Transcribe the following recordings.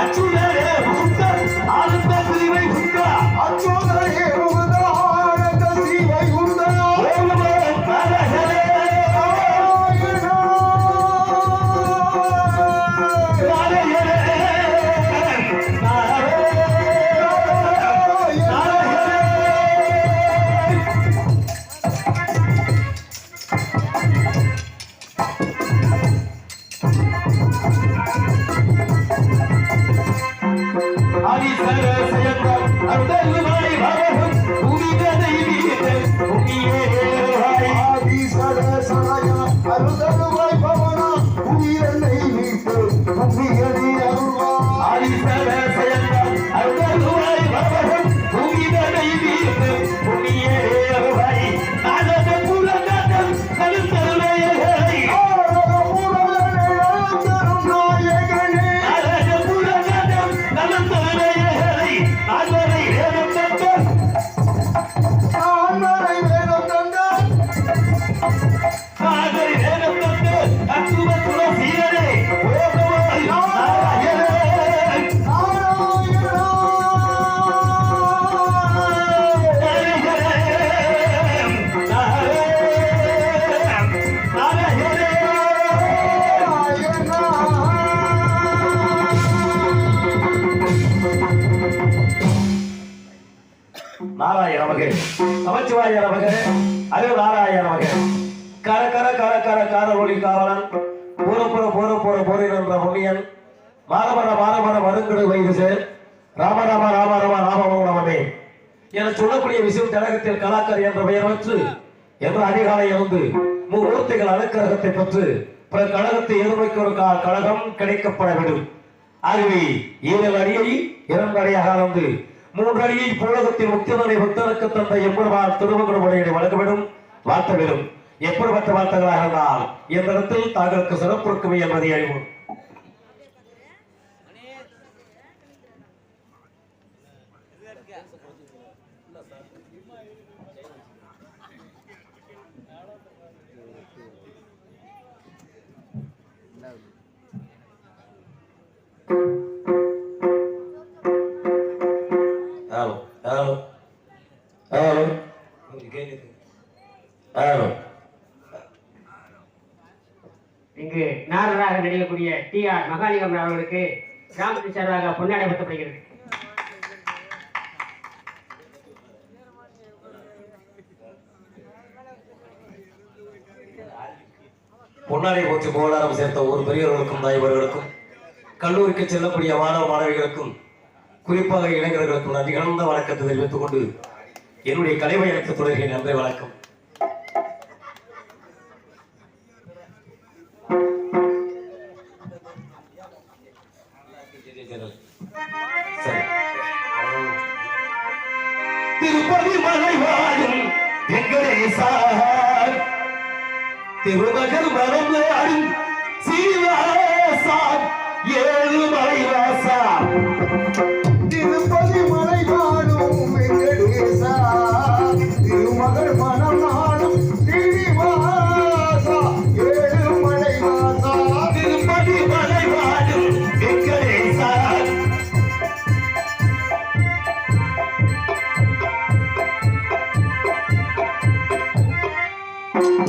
அச்சுதரே புத்தர் ஆனந்த பிரிவை புத்தா அச்சுதரே yeah. கழகத்தில் கலாக்கர் என்ற பெயர் வற்று என்ற அதிகாலை இருந்து மூர்த்திகள் அனுக்கிரகத்தை பெற்று பிற கழகத்தை எதிர்மைக்கு ஒரு கழகம் கிடைக்கப்பட வேண்டும். ஆகவே ஏழு அடியை இரண்டு அடியாக அளந்து மூன்று அடியை பூலகத்தின் முத்தியதனை புத்தனுக்கு தந்த எம்பெருமான் திருமகுட முறையை வழங்க வேண்டும் வாழ்த்த வேண்டும் எப்படிப்பட்ட வார்த்தைகளாக இருந்தால் இந்த இடத்தில் தாங்களுக்கு சிறப்பு இருக்குமே என்பதை அறிவோம். ஹலோ ஹலோ ஹலோ ஹலோ இங்கு நாரராக நடிக்கக்கூடிய டி ஆர் மகாலிங்கம் அவர்களுக்கு கிராமத்தின் சார்பாக பொன்னாடை படுத்தப்படுகிறது பொன்னாடை போற்றி புகழாரம் சேர்த்த ஒரு பெரியவர்களுக்கும் தாய்வர்களுக்கும் கல்லூரிக்கு செல்லக்கூடிய மாணவ மாணவிகளுக்கும் குறிப்பாக இளைஞர்களுக்கும் நான் நிகழ்ந்த வணக்கத்தை தெரிவித்துக் கொண்டு என்னுடைய கலை பயணத்தை தொடர்கிறேன். நன்றி வணக்கம். திருப்பதி மலை வாழும் வெங்கடேசா திருமகர் மரம் ஆடும் சீனிவாசா ஏழு மலை வாசா. திருப்பதி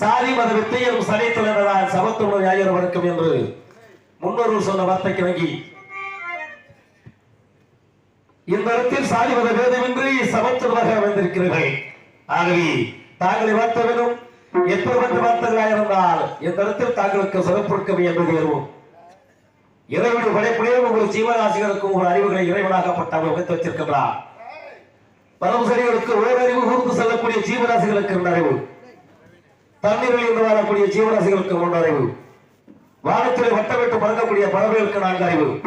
சாதி மத வித்தையும் சனி தலைவரால் சமத்துவ ஞாயிறு வணக்கம் என்று முன்னோர்கள் சொன்ன வார்த்தைக்கு வங்கி. இந்த இடத்தில் சாதி மத பேதமின்றி சமத்துவமாக அமைந்திருக்கிறீர்கள். ஆகவே தாங்களை பார்த்தவனும் எப்படிப்பட்ட வார்த்தைகளாக இருந்தால் இந்த இடத்தில் தாங்களுக்கு சிறப்புக்கவி என்பது ஏறுவோம் இறைவனுடைய படைப்புலேயே உங்கள் ஜீவராசிகளுக்கும் ஒரு அறிவுகளை இறைவனாகப்பட்ட வைத்து வச்சிருக்கிறார் பரமசரிகளுக்கு ஓரறிவு கூர்ந்து செல்லக்கூடிய ஜீவராசிகளுக்கு இந்த அறிவு. தண்ணீரில் இருந்து வாழக்கூடிய ஜீவராசிகளுக்கு ஒன்று வானத்திலே வட்டமிட்டு பறக்கக்கூடிய பறவைகளுக்கு நான்கு அறிவு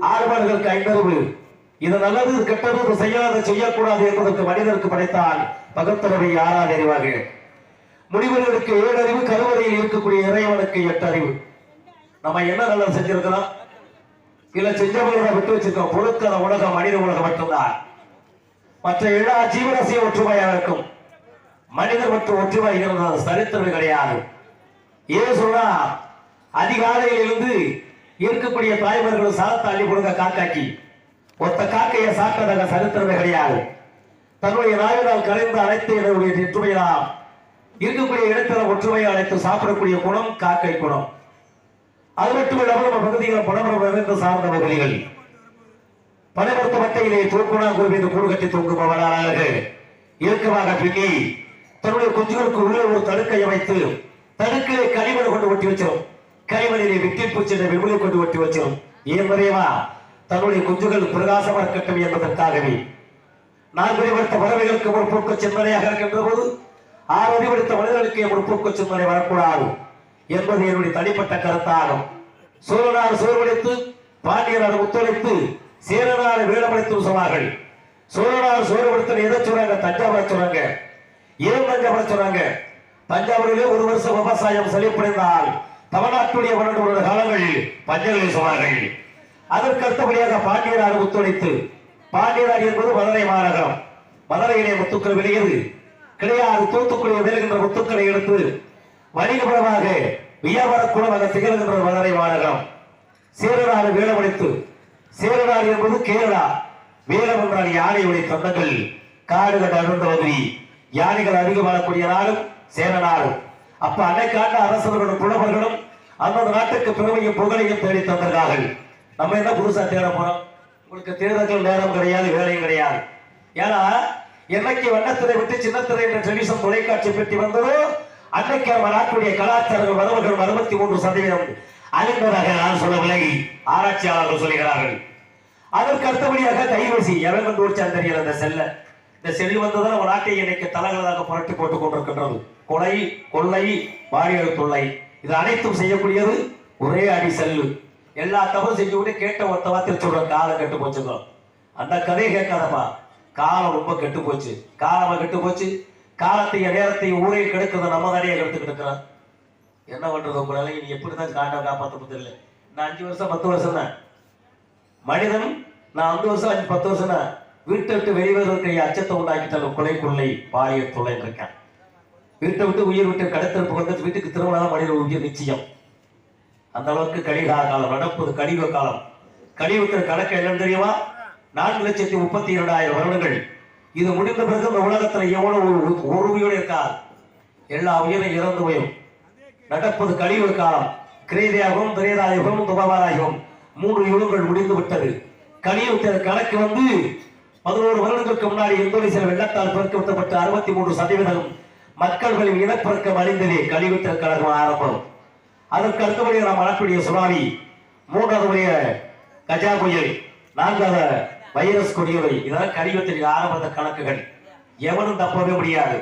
ஆழ்வார்களுக்கு ஐந்தறிவு. இது நல்லது கெட்டது இது செய்யாத செய்யக்கூடாது என்பதற்கு மனிதருக்கு படைத்தால் பகுத்தறிவை ஆறாவது அறிவாக முடிவர்களுக்கு ஏழு அறிவு கருவறையில் இருக்கக்கூடிய இறைவனுக்கு எட்டு அறிவு நம்ம என்ன நல்லது செஞ்சிருக்கிறோம்? இல்ல செஞ்சவங்களை விட்டு வச்சிருக்கோம். பொருட்கள உலகம் மனித உலகம் மட்டும்தான். மற்ற எல்லா ஜீவராசியும் ஒற்றுமையாக இருக்கும். மனிதர் மற்றும் ஒற்றுமை இருந்தது சரித்திரமே கிடையாது. ஏன் சொன்னா அதிகாலையில் இருந்து இருக்கக்கூடிய தாய்மார்கள் சாதத்தை அள்ளி கொடுங்க காக்காக்கி. ஒத்த காக்கையை சாப்பிட்டதாக சரித்திரமே கிடையாது. தன்னுடைய நாயினால் கலைந்து அனைத்து என்னுடைய ஒற்றுமையெல்லாம் இருக்கக்கூடிய இடத்துல ஒற்றுமையை அழைத்து சாப்பிடக்கூடிய குணம் காக்கை குணம். அது மட்டும் இல்லாமல் நம்ம பகுதியில் பணமரம் நிறைந்து சார்ந்த பகுதிகள். பனைமரத்து மட்டையிலே தூக்குனா இந்த கூடு கட்டி தூக்குபவனாக இறுக்கமாக பின்னி தன்னுடைய குஞ்சுகளுக்கு உள்ளே ஒரு தடுக்கை அமைத்து தடுக்கையை களிமண் கொண்டு ஒட்டி வச்சிடும் களிமணிலே வெட்டி என்ற வெகுளை கொண்டு ஒட்டி வச்சிடும் ஏன் தெரியுமா தன்னுடைய குஞ்சுகள் பிரகாசமாக இருக்கட்டும் என்பதற்காகவே. நான் விரிவெடுத்த பறவைகளுக்கு ஒரு போக்கு சிந்தனையாக இருக்கின்ற போது ஆறு விரிவெடுத்த மனிதர்களுக்கு ஒரு போக்கு சிந்தனை வரக்கூடாது என்பது என்னுடைய தனிப்பட்ட கருத்தாகும். சோழனார் சோர்வடைத்து பாண்டியனார் ஒத்துழைத்து சேரனார் வேடமடைத்து சொன்னார்கள் சோழனார் சோர்வெடுத்து எதை சொல்றாங்க தஞ்சாவூரை சொல்றாங்க ஏன் தஞ்சாவூரை சொன்னாங்க? தஞ்சாவூரிலே ஒரு வருஷம் விவசாயம் செழிப்படைந்தால் தமிழ்நாட்டுடைய பன்னெண்டு வருட காலங்களில் பஞ்சங்களை சொன்னார்கள். அதற்கு அடுத்தபடியாக பாண்டியனார் ஒத்துழைத்து பாண்டியனார் என்பது மதுரை மாநகரம். மதுரையிலே முத்துக்கள் விளையது கிடையாது தூத்துக்குடியை விளைகின்ற முத்துக்களை எடுத்து வணிகபரமாக வியாபார குளமாக திகழ்கின்ற மதுரை மாநகரம். சேரநாடு வேலமடைத்து சேரநாடு என்பது கேரளா. வேலம் என்றால் யானையுடைய சொந்தங்கள் காடுகள் அருந்த பகுதி. யானைகள் அதிகம் வாழக்கூடிய சேர நாளும் அப்ப அன்னைக்காண்ட அரசர்களும் புலவர்களும் அந்தந்த நாட்டுக்கு பெருமையும் புகழையும் தேடி தந்திருக்கார்கள். நம்ம என்ன புதுசா தேட போறோம்? உங்களுக்கு தேர்தல்கள் நேரம் கிடையாது வேலையும் கிடையாது. ஏன்னா என்னைக்கு வண்ணத்திரை விட்டு சின்னத்திரை என்ற டெலிவிஷன் தொலைக்காட்சி பெட்டி வந்ததோ அன்னைக்கு நம்ம நாட்டுடைய கலாச்சாரங்கள் வரவுகள் அறுபத்தி மூன்று சதவீதம் அழிந்ததாக நான் சொல்லவில்லை. ஆராய்ச்சியாளர்கள் சொல்லுகிறார்கள் அதற்கு அடுத்தபடியாக கைவசி எவன் கொண்டு வச்சான் தெரியல அந்த செல்லை. இந்த செல் வந்ததால் நம்ம நாட்டை இன்னைக்கு தலைகளாக புரட்டி போட்டுக் கொண்டிருக்கின்றது. கொலை கொள்ளை பாரியல் தொல்லை. இது அனைத்தும் செய்யக்கூடியது ஒரே அடி செல்லு. எல்லா தவறும் செஞ்சு கூட கேட்ட ஒத்த வார்த்தை சொல்ற காலம் கெட்டு போச்சுங்க. அந்த கதையை கேட்காதப்பா. காலம் ரொம்ப கெட்டு போச்சு. காலமா கெட்டு போச்சு. காலத்தையும் நேரத்தையும் ஊரையும் கெடுக்கிறத நம்ம தானே எடுத்துக்கிட்டு இருக்கிறோம் என்ன பண்றது உங்களால நீ எப்படிதான் காண்டா காப்பாற்ற தெரியல. நான் அஞ்சு வருஷம் பத்து வருஷம் தான் மனிதன் நான் அஞ்சு வருஷம் அஞ்சு பத்து வருஷம் தான் வீட்டை விட்டு வெளிவருவதற்கு அச்சத்தை உண்டாக்கிட்டாலும் கொலை கொள்ளை பாரிய தொலை இருக்கேன் வீட்டை விட்டு உயிர் விட்டு கடத்தல் வந்து வீட்டுக்கு திருமணம் மனித உயிர் நிச்சயம். அந்த அளவுக்கு கலிகால காலம் நடப்பது கலியுக காலம். கலியுகத்தின் கணக்கு என்னன்னு தெரியுமா? நான்கு லட்சத்தி முப்பத்தி இரண்டாயிரம் வருடங்கள். இது முடிந்த பிறகு இந்த உலகத்துல எவ்வளவு ஒரு- உயிரோடு இருக்காது எல்லா உயிரும் இறந்து போயும் நடப்பது கழிவு காலம். கிரேதியாகவும் திரேதாயுகம் துபவாராயுகம் மூன்று யுகங்கள் முடிந்து விட்டது. கலியுகத்தின் கணக்கு வந்து பதினோரு வருடங்களுக்கு முன்னாடி இந்தோனேசியா வெள்ளத்தால் பெருக்கப்பட்ட அறுபத்தி மூன்று சதவீதம் மக்கள்களின் இனப்பெருக்கம் அழிந்ததே கழிவுத்திற கழகம் ஆரம்பம். அதற்கு அடுத்தபடியாக நாம் வளர்க்கக்கூடிய சுனாமி மூன்றாவதுடைய கஜா புயல் நான்காவது வைரஸ் கொடியவை இதெல்லாம் கலியுகத்தின் ஆரம்பத்த கணக்குகள். எவனும் தப்பவே முடியாது.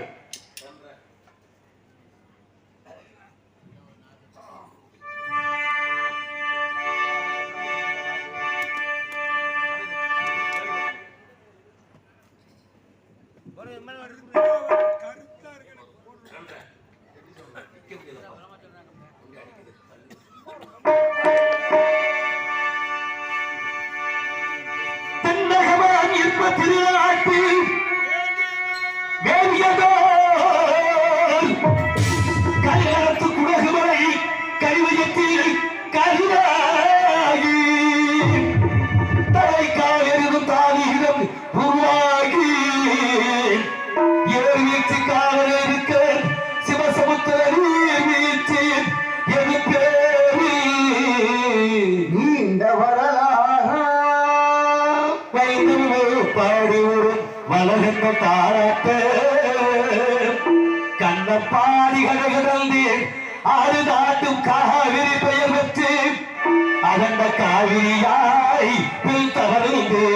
அகண்ட காவிரியாய் பில் தவறுந்து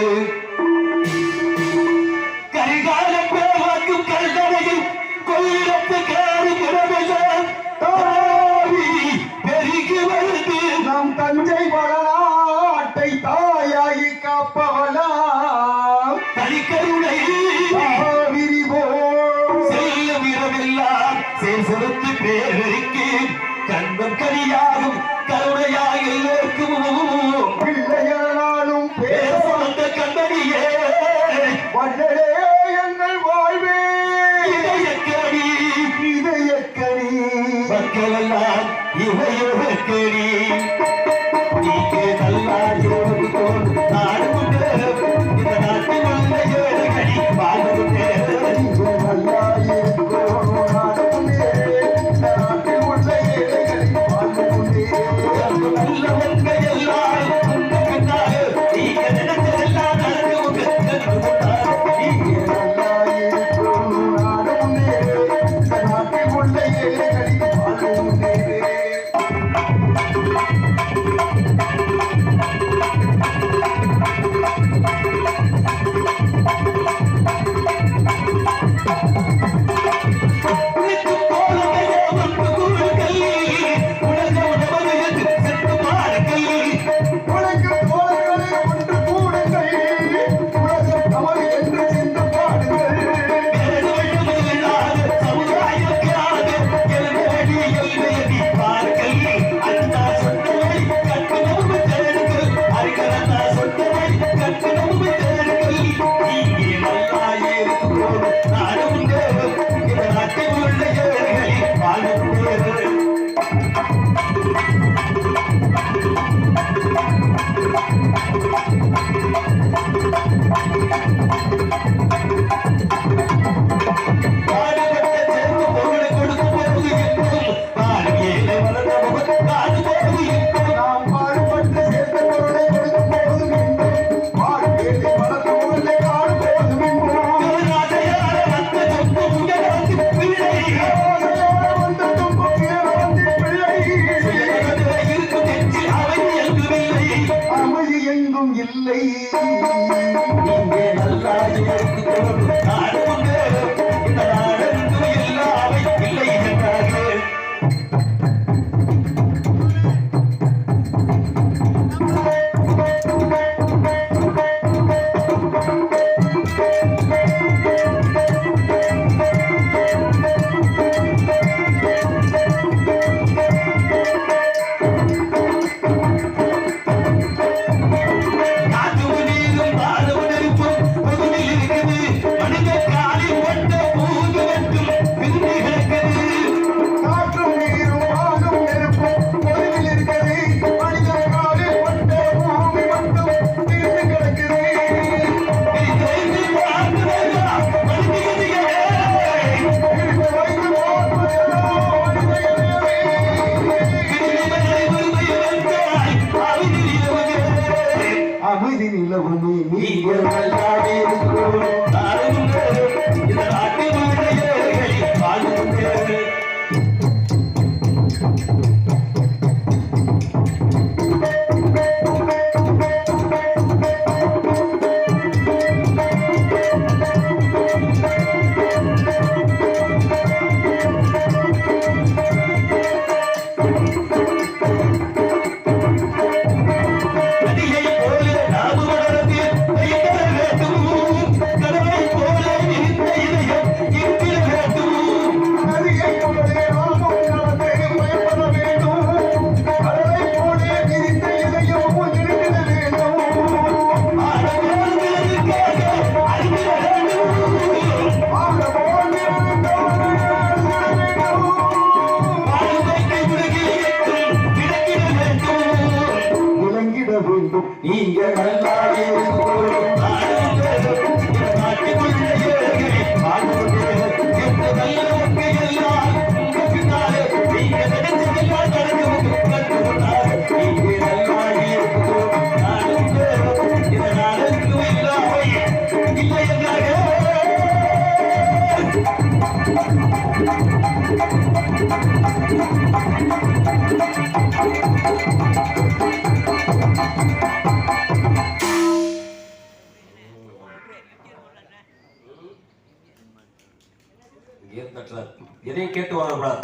விட்டு கேட்டு வரக்கூடாது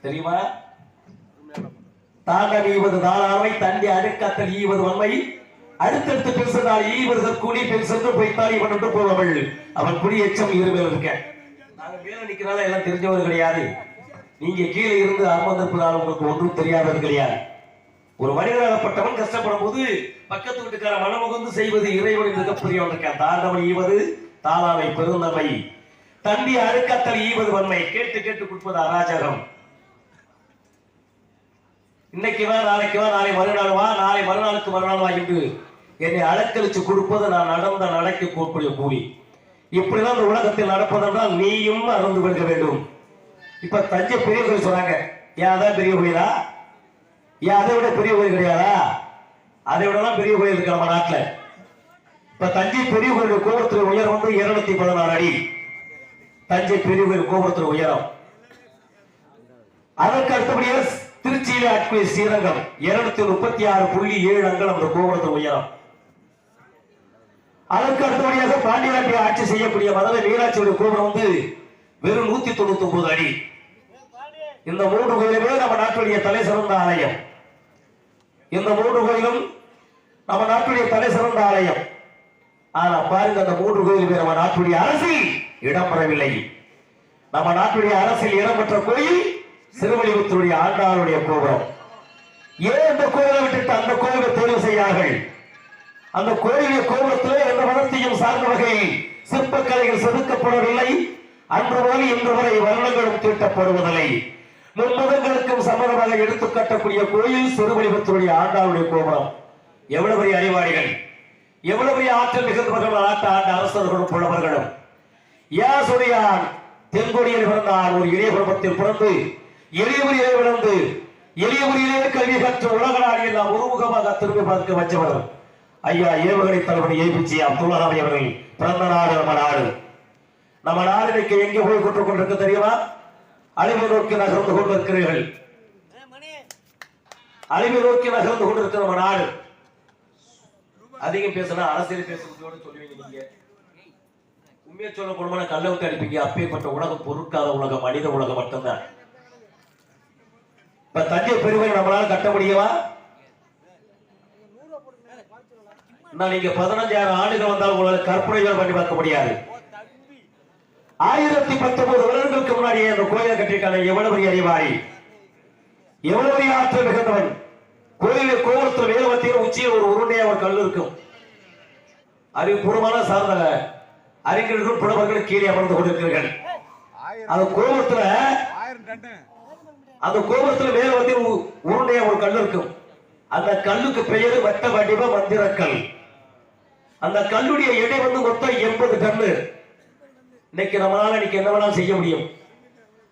தெரியுமா? தாண்டக ஈவது தாளாமை தண்டி அடுக்காத்தல் ஈவது வன்மை. அடுத்தடுத்து பேசுகிறாள் ஈவது கூலி பெண் சென்று போய்த்தால் இவன் என்று போவவள் அவன் குடி எச்சம் இருமேல் இருக்க. நாங்க மேல நிக்கிறனால எல்லாம் தெரிஞ்சவர் கிடையாது. நீங்க கீழே இருந்து அமர்ந்திருப்பதால் உங்களுக்கு ஒன்றும் தெரியாதது கிடையாது. ஒரு மனிதனாகப்பட்டவன் கஷ்டப்படும் போது பக்கத்து வீட்டுக்கார மனமுகந்து செய்வது இறைவனின் மிகப்பெரிய இருக்க தாண்டவன் ஈவது தாளாமை பெருந்தன்மை. தம்பி அறுக்கத்தல் ஈவது வன்மை கேட்டு கேட்டு கொடுப்பது அராஜகம். இன்னைக்கு வா நாளைக்கு வா நாளை மறுநாள் வா நாளை மறுநாளுக்கு மறுநாள் வா என்று என்னை அலக்கழிச்சு கொடுப்பது நான் நடந்த நடக்க கூடிய கூலி இப்படிதான் இந்த உலகத்தில் நடப்பதென்றால் நீயும் அறந்து கொள்க வேண்டும். இப்ப தஞ்சை பெரிய கோயில் சொன்னாங்க ஏன் அதான் பெரிய கோயிலா? ஏன் அதை விட பெரிய கோயில் கிடையாதா? அதை விடலாம் பெரிய கோயில் இருக்கு நம்ம நாட்டுல. இப்ப தஞ்சை பெரிய கோயில் கோபத்தில் உயர் வந்து இருநூத்தி பதினாறு அடி. தஞ்சை பெரிய கோயில் கோபுரத்தில் உயரம். அதற்கு அடுத்தபடியாக திருச்சியில அட்குய ஸ்ரீரங்கம். இருநூத்தி முப்பத்தி ஆறு புள்ளி ஏழு அங்கலம் அந்த கோபுரத்தில் உயரம். அதற்கு அடுத்தபடியாக பாண்டிய ஆட்சி செய்யக்கூடிய மதுரை மீனாட்சியுடைய கோபுரம் வந்து வெறும் நூத்தி தொண்ணூத்தி ஒன்பது அடி. இந்த மூன்று கோயிலுமே நம்ம நாட்டுடைய தலை சிறந்த ஆலயம். இந்த மூன்று கோயிலும் நம்ம நாட்டுடைய தலை சிறந்த ஆலயம். ஆனா பாருங்க அந்த மூன்று கோயிலுமே நம்ம நாட்டுடைய இடம் இடம்பெறவில்லை. நம்ம நாட்டுடைய அரசில் இடம்பெற்ற கோயில் சிறுவலிபுத்தருடைய ஆண்டாளுடைய கோபுரம். ஏன் இந்த கோவிலை விட்டுட்டு அந்த கோவிலை தேர்வு செய்யார்கள் அந்த கோயிலுடைய கோபுரத்தில் எந்த மதத்தையும் சார்ந்த வகையில் சிற்பக்கலைகள் செதுக்கப்படவில்லை. அன்று முதல் இன்று வரை வருடங்களும் தீட்டப்படுவதில்லை. மும்மதங்களுக்கும் சம்பந்தமாக எடுத்துக் கட்டக்கூடிய கோயில் சிறுவலிபுத்தருடைய ஆண்டாளுடைய கோபுரம். எவ்வளவு பெரிய அறிவாளிகள். எவ்வளவு பெரிய ஆற்றல் மிகுந்தவர்கள் நாட்டு ஆண்ட அரசர்களும் புலவர்களும். யாசுடையான் தென்கொடியில் பிறந்தார். ஒரு எளிய குடும்பத்தில் பிறந்து எளியவரிலே விழுந்து முறையிலே கல்வி கற்ற உலகளாடி எல்லாம் ஒருமுகமாக திரும்பி பார்க்க வச்சவர் ஐயா ஏவுகணை தளபதி ஏபிச்சி அப்துல் கலாம் அவர்கள் பிறந்த நாடு நம்ம நாடு. நம்ம நாடு இன்னைக்கு எங்கே போய் கொண்டு கொண்டிருக்க தெரியுமா? அழிவு நோக்கி நகர்ந்து கொண்டிருக்கிறீர்கள். அழிவு நோக்கி நகர்ந்து கொண்டிருக்கிற நம்ம நாடு. அதிகம் பேசினா அரசியல் பேசுறதோடு சொல்லுவீங்க நீங்க. உண்மையை சொல்ல போனோம்னா கல்ல விட்டு அடிப்பீங்க. அப்பேற்பட்ட உலகம் பொருட்காத உலகம் மனித உலகம் மட்டும்தான். இப்ப தஞ்சை பெருமை நம்மளால கட்ட முடியவா நீங்க பதினஞ்சாயிரம் ஆண்டுகள் வந்தால் உங்களால கற்பனைகள் பண்ணி பார்க்க முடியாது. ஆயிரத்தி பத்தொன்பது வருடங்களுக்கு முன்னாடியே அந்த கோயிலை கட்டியிருக்காங்க. எவ்வளவு பெரிய அறிவாளி. எவ்வளவு பெரிய ஆற்றல் மிகுந்தவன். கோயிலில் கோபுரத்தில் வேலவத்தின் உச்சியில் ஒரு உருண்டையா ஒரு கல் இருக்கும். அறிவுபூர்வமான சார்ந்த அறிஞர்களும் புலவர்கள் கீழே அமர்ந்து கொண்டிருக்கிறீர்கள். அந்த கோபுரத்துல அந்த கோபுரத்துல மேல வந்து உ- ஒரு கல் இருக்கும். அந்த கல்லுக்கு பெயர் வட்ட வடிவ மந்திரக்கல். அந்த கல்லுடைய எடை வந்து மொத்தம் எண்பது டன்னு இன்னைக்கு நம்மளால இன்னைக்கு என்ன வேணாலும் செய்ய முடியும்.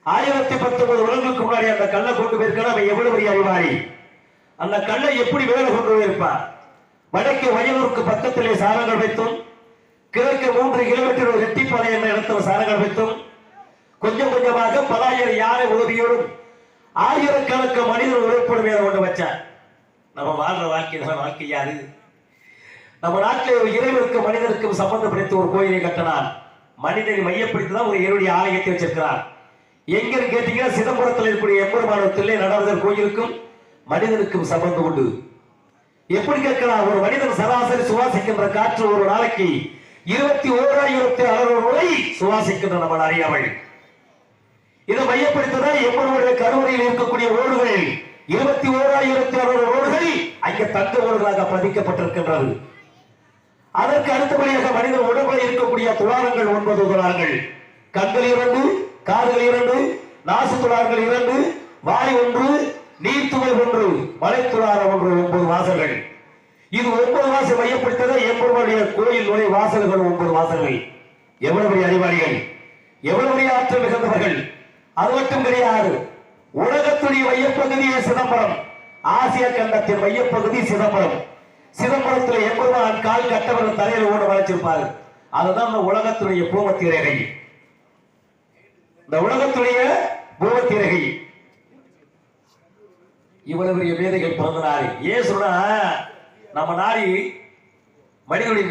ஆயிரத்தி பத்தொன்பது வருடங்களுக்கு முன்னாடி அந்த கல்லை கொண்டு போயிருக்கா அவன் எவ்வளவு பெரிய அறிவாளி? அந்த கல்லை எப்படி வேலை கொண்டு போயிருப்பார்? வடக்கு வயலூருக்கு பக்கத்திலே சாரங்கள் வைத்தும். கிழக்கு மூன்று கிலோமீட்டர் ரெட்டிப்பாறை என்ற இடத்துல சாரங்கள் வைத்தும். கொஞ்சம் கொஞ்சமாக பலாயிரம் யானை உதவியோடும் ஆயிரக்கணக்கு மனிதர் உழைப்படும் என கொண்டு வச்சார். நம்ம வாழ்ற வாழ்க்கை வாழ்க்கை யாரு? நம்ம நாட்டில் ஒரு இறைவனுக்கும் மனிதனுக்கும் பிடித்து ஒரு கோயிலை கட்டினார். மனிதனை மையப்படுத்தி தான் ஒரு இறைவனுடைய ஆலயத்தை வச்சிருக்கிறார். எங்கன்னு கேட்டீங்கன்னா சிதம்பரத்தில் இருக்கக்கூடிய எம்பெருமானத்திலே நடராஜர் கோயிலுக்கும் மனிதனுக்கும் சம்பந்தம் உண்டு. எப்படி கேட்கலாம்? ஒரு மனிதன் சராசரி சுவாசிக்கின்ற காற்று ஒரு நாளைக்கு இருபத்தி ஓராயிரத்தி அறுநூறு நூலை சுவாசிக்கின்ற நம்ம அறியாமல். இதை மையப்படுத்ததான் எம்மனுடைய கருவறையில் இருக்கக்கூடிய ஓடுகள் இருபத்தி ஓராயிரத்தி அறுநூறு ஓடுகள் அங்கே தங்க ஓடுகளாக பதிக்கப்பட்டிருக்கின்றது. அதற்கு அடுத்தபடியாக மனித உடம்புல இருக்கக்கூடிய துவாரங்கள் ஒன்பது துவாரங்கள் கண்கள் இரண்டு காதுகள் இரண்டு நாசு துவாரங்கள் இரண்டு வாய் ஒன்று நீர்த்துகள் ஒன்று மலை துவாரம் ஒன்று ஒன்பது வாசல்கள். இது ஒன்பது வாசல் மையப்படுத்தத எம்பெருமானுடைய கோயில் நுழை வாசல்கள் ஒன்பது வாசல்கள். எவ்வளவு பெரிய அறிவாளிகள்? எவ்வளவு பெரிய ஆற்றல் மிகுந்தவர்கள்? அது மட்டும் கிடையாது உலகத்துடைய மையப்பகுதியே சிதம்பரம். ஆசிய கண்டத்தின் மையப்பகுதி சிதம்பரம். சிதம்பரத்தில் எம்பெருமான் கால் கட்டவர்கள் தலையில் ஓட வளைச்சிருப்பாரு. அதுதான் உலகத்துடைய பூமத்திய ரேகை இந்த உலகத்துடைய பூமத்திய ரேகை இவ்வளவு பெரிய மேதைகள் பிறந்தனாரு. ஏன் சொன்னா நம்ம நாரி மனிதனுடைய